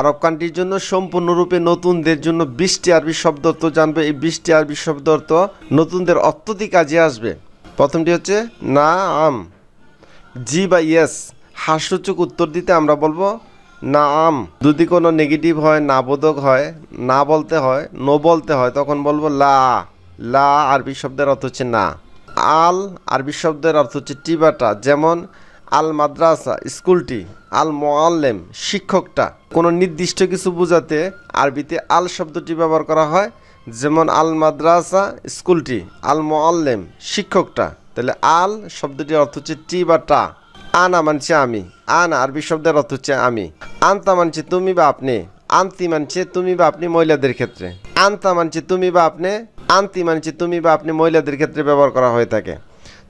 আরব কান্ট্রির জন্য সম্পূর্ণরূপে নতুনদের জন্য বিশটি আরবি শব্দ অর্থ জানবে। এই বিশটি আরবি শব্দ অর্থ নতুনদের অত্যধিক কাজে আসবে। প্রথমটি হচ্ছে না, আম। জি বা ইয়েস হাস্যচুক উত্তর দিতে আমরা বলব না, আম। যদি কোনো নেগেটিভ হয় না বোধক হয়, না বলতে হয়, নো বলতে হয়, তখন বলব লা। লা আরবি শব্দের অর্থ হচ্ছে না। আল আরবি শব্দের অর্থ হচ্ছে টিবাটা যেমন আল মাদ্রাসা স্কুলটি আল মোয়াল্লেম শিক্ষকটা। কোনো নির্দিষ্ট কিছু বোঝাতে আরবিতে আল শব্দটি ব্যবহার করা হয়, যেমন আল মাদ্রাসা স্কুলটি আল মোয়াল্লেম শিক্ষকটা। তাহলে আল শব্দটির অর্থ হচ্ছে টি বা টা। আনা মানছে আমি, আনা আরবি শব্দের অর্থ হচ্ছে আমি। আনতা মানছে তুমি বা আপনি, আন্তি মানছে তুমি বা আপনি মহিলাদের ক্ষেত্রে। আনতা মানছে তুমি বা আপনি, আন্তি মানছে তুমি বা আপনি মহিলাদের ক্ষেত্রে ব্যবহার করা হয়ে থাকে।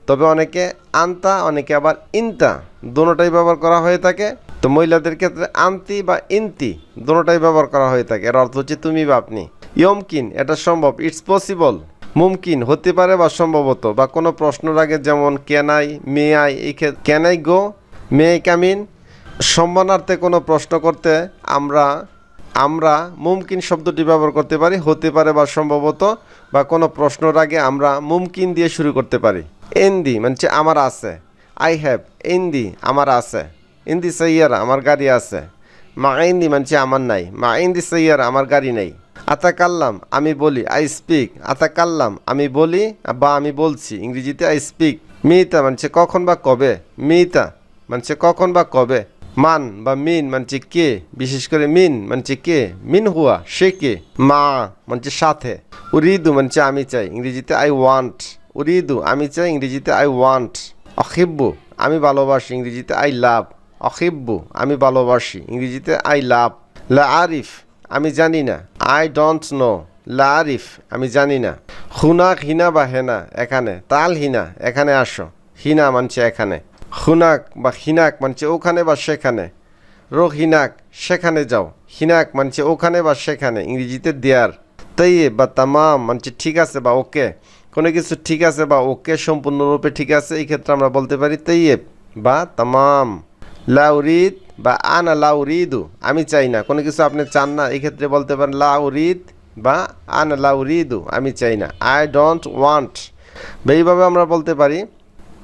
তবে অনেকে আন্তা, অনেকে আবার ইনতা। দোনোটাই ব্যবহার করা হয়ে থাকে। তো মহিলাদের ক্ষেত্রে আন্তি বা ইনতি দোনোটাই ব্যবহার করা হয়ে থাকে। এর অর্থ হচ্ছে তুমি বা আপনি। ইয়মকিন, এটা সম্ভব। ইটস পসিবল মুমকিন, হতে পারে বা সম্ভবত। বা কোনো প্রশ্নের আগে যেমন ক্যানাই মে আই এই ক্যানাই গো মে কামিন সম্মানার্থে কোনো প্রশ্ন করতে আমরা আমরা মুমকিন শব্দটি ব্যবহার করতে পারি। হতে পারে বা সম্ভবত। বা কোনো প্রশ্নের আগে আমরা মুমকিন দিয়ে শুরু করতে পারি। এন্দি মানে আমার আছে আই হ্যাভ এন্দি আমার আছে ইন্দি সৈয়ার আমার গাড়ি আছে মা ইন্দি মানে আমার নাই মা ইন্দি সৈয়ার আমার গাড়ি নেই আতাকাল্লাম আমি বলি আই স্পিক আতাকাল্লাম আমি বলি বা আমি বলছি ইংরেজিতে আই স্পিক মিতা মানে কখন বা কবে মিতা মানে কখন বা কবে মান বা মিন মানছে কে বিশেষ করে মিন মানছে কে মিন হুয়া সে কে মা মানছে সাথে উরিদু মানছে আমি চাই ইংরেজিতে আই ওয়ান্ট উরিদু আমি চাই ইংরেজিতে আই ওয়ান্ট অখিব্বু আমি ভালোবাসি, ইংরেজিতে আই লাভ অখিব্বু আমি ভালোবাসি, ইংরেজিতে আই লাভ লা আরিফ, আমি জানি না আই ডোন্ট নো লা আরিফ, আমি জানি না। হুনাক হিনা বা হেনা, এখানে, তাল হিনা, এখানে আসো, হিনা মানছে এখানে। হুনাক বা হিনাক মানছে ওখানে বা সেখানে। রো হিনাক, সেখানে যাও, হিনাক মানছে ওখানে বা সেখানে, ইংরেজিতে দেয়ার। তাই বা তামাম মানছে ঠিক আছে বা ওকে। কোনো কিছু ঠিক আছে বা ওকে সম্পূর্ণরূপে ঠিক আছে, এই ক্ষেত্রে আমরা বলতে পারি তৈয়েব বা তামাম। লাউরিদ বা আনা লাউরিদু আমি চাই না। কোনো কিছু আপনি চান না, এই ক্ষেত্রে বলতে পারেন লাউরিদ বা আনা লাউরিদু আমি চাই না। I don't want. এইভাবে আমরা বলতে পারি,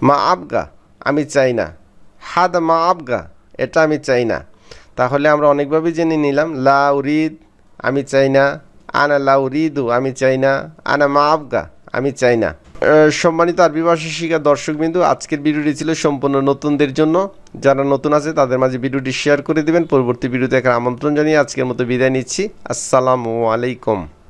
মা আবগা, আমি চাই না। হাদ মা আবগা, এটা আমি চাই না। তাহলে আমরা অনেকভাবেই জেনে নিলাম লাউরিদ আমি চাই না। আনা লাউরিদু আমি চাই না। আনা মা আবগা আমি চাই না। সম্মানিত আরবি ভাষা শিক্ষা দর্শকবিন্দু, আজকের ভিডিওটি ছিল সম্পূর্ণ নতুনদের জন্য। যারা নতুন আছে, তাদের মাঝে ভিডিওটি শেয়ার করে দেবেন। পরবর্তী ভিডিওতে দেখার আমন্ত্রণ জানিয়ে আজকের মতো বিদায় নিচ্ছি। আসসালামু আলাইকুম।